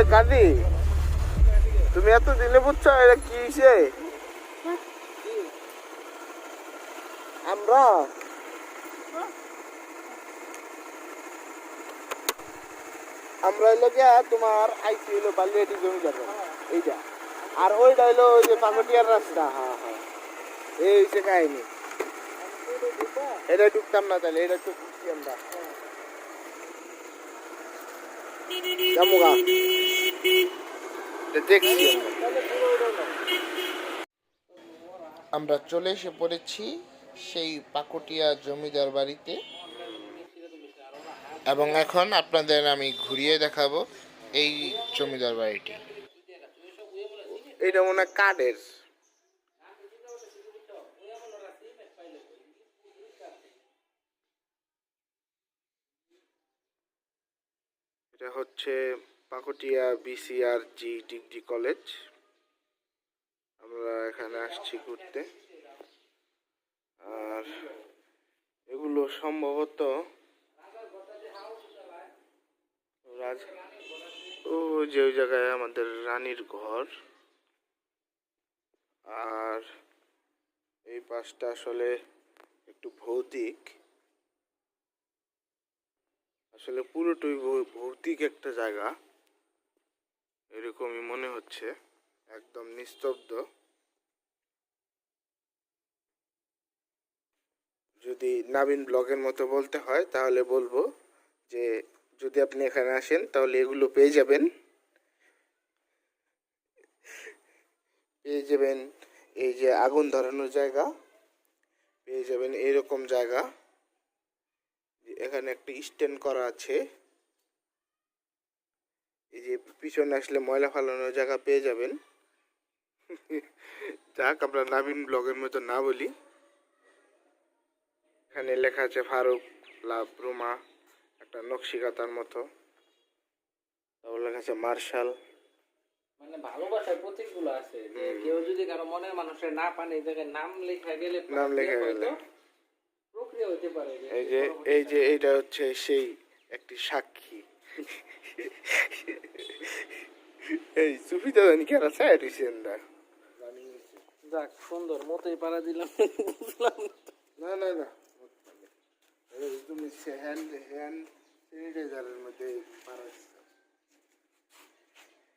ওই কাদি তুমি এত দিনে বুঝছ এটা কি হয়েছে আমরা? আমরা গিয়া তোমার আইসি বালিয়াটি জমি যাবে এইটা। আর ওইটা হইল ওই যে পাকটিয়ার রাস্তা। হ্যাঁ হ্যাঁ এই হচ্ছে কাহিনী। এটা ঢুকতাম না তাহলে এটা একটু ঢুকছি আমরা। দেখছি। আমরা চলে এসে পড়েছি সেই পাকুটিয়া জমিদার বাড়িতে। এবং এখন আপনাদের আমি ঘুরিয়ে দেখাবো এই জমিদার বাড়িটি। এটা মনে হয় এটা হচ্ছে Pakutia BCR G degree college. আমরা এখানে আসছি ঘুরতে। আর এগুলো সম্ভবত রাজ ও, যে ওই জায়গায় আমাদের রানীর ঘর। আর এই পাশটা আসলে একটু ভৌতিক। আসলে পুরোটাই ভৌতিক একটা জায়গা। এরকমই মনে হচ্ছে, একদম নিস্তব্ধ। যদি নাবিন ব্লগের মতো বলতে হয়, তাহলে বলব যে, যদি আপনি এখানে আসেন, তাহলে এগুলো পেয়ে যাবেন। পেয়ে যাবেন এই যে আগুন ধরানোর জায়গা, পেয়ে যাবেন এরকম জায়গা। এখানে একটা স্ট্যান্ড করা আছে। এই যে পিছনে আসলে ময়লা ফালানোর জায়গা পেয়ে যাবেন। যাক আমরা নাবিন ব্লগের মতো না বলি। এখানে লেখা আছে ফারুক লাভ রুমা একটা নকশিকাতার মতো। তারপর লেখা আছে মার্শাল। মানে ভালোবাসার প্রতীকগুলো আছে যে কেউ যদি কারও মনের মানুষের না পান এই জায়গায় নাম লেখা গেলে নাম লেখা গেলে। প্রক্রিয়া হতে পারে এই যে এই যে এইটা হচ্ছে সেই একটি সাক্ষী। এই সুফিতা জানি কি আছে এডিশন দা যাক সুন্দর মতোই পাড়া দিলাম বুঝলাম না। না না তুমি হ্যান্ড হ্যান্ড স্যানিটাইজারের মধ্যে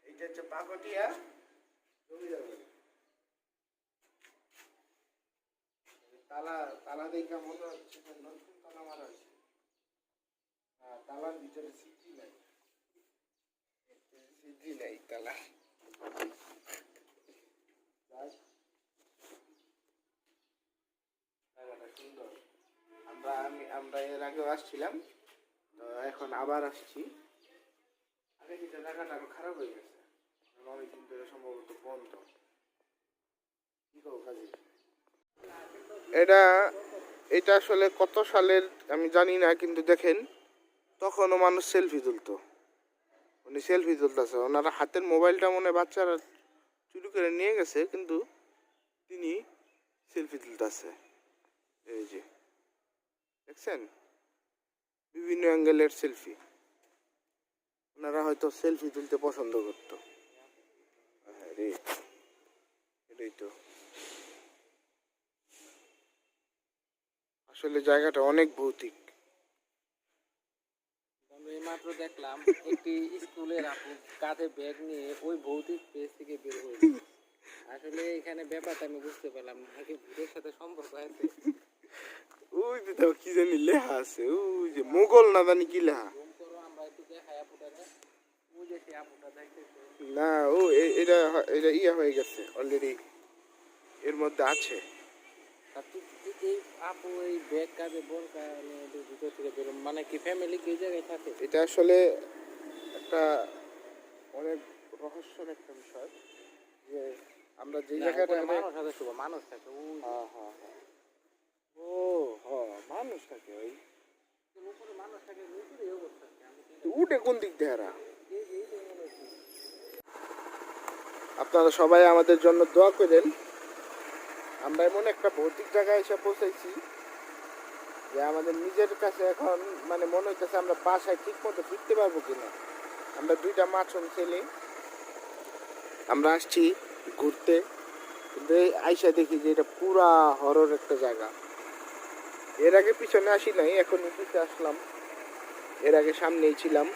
এইটা হচ্ছে পাকটিয়া। তালা তালা দেখা মনে হচ্ছে নতুন তালা মারা হয়েছে। হ্যাঁ তালার ভিতরে সুন্দর আমরা আমি আমরা এর আগেও আসছিলাম, তো এখন আবার আসছি। আগে কিন্তু জায়গাটা আরও খারাপ হয়ে গেছে। অনেকদিন ধরে সম্ভবত বন্ধ। কি করব কাজে? এটা এটা আসলে কত সালের আমি জানি না, কিন্তু দেখেন, তখনও মানুষ সেলফি তুলতো। উনি সেলফি তুলতেছে ওনারা হাতের মোবাইলটা মনে বাচ্চারা চুরি করে নিয়ে গেছে, কিন্তু তিনি সেলফি তুলতেছে। এই যে, দেখছেন? বিভিন্ন অ্যাঙ্গেলের সেলফি ওনারা হয়তো সেলফি তুলতে পছন্দ করতো। এটাই তো। আসলে জায়গাটা অনেক ভৌতিক। দেখলাম একটি স্কুলের আপু কাঁধে ব্যাগ নিয়ে ওই ভৌতিক পেজ থেকে বের হয়েছে আসলে এখানে ব্যাপারটা আমি বুঝতে পারলাম নাকি ভূতের সাথে সম্পর্ক আছে। ওই যে তো কি জানি লেখা আছে ওই যে মোগল না জানি কি লেখা। না ও এটা এটা ইয়ে হয়ে গেছে অলরেডি এর মধ্যে আছে। মানে কি ফ্যামিলি কি জায়গায় থাকে এটা আসলে একটা অনেক রহস্যের একটা বিষয় যে আমরা যে জায়গাটা মানুষ আছে শুভ মানুষ থাকে যে। হ্যাঁ হ্যাঁ হ্যাঁ ও হ মানুষ থাকে ওই উপরে মানুষ থাকে নিচে অবস্থা উঠে কোন দিক দিয়ে হারা এই যে এইটাই মনে হচ্ছে। আপনারা সবাই আমাদের জন্য দোয়া করেন আমরা এমন একটা ভৌতিক জায়গায় এসে পৌঁছাইছি যে আমাদের নিজের কাছে এখন মানে মনে হইতেছে আমরা বাসায় ঠিক মতো ফিরতে পারব কিনা। আমরা দুইটা মাছন ছেলে আমরা আসছি ঘুরতে। কিন্তু আইসা দেখি যে এটা পুরা হরর একটা জায়গা। এর আগে পিছনে আসি নাই এখন পিছনে আসলাম। এর আগে সামনেই ছিলাম।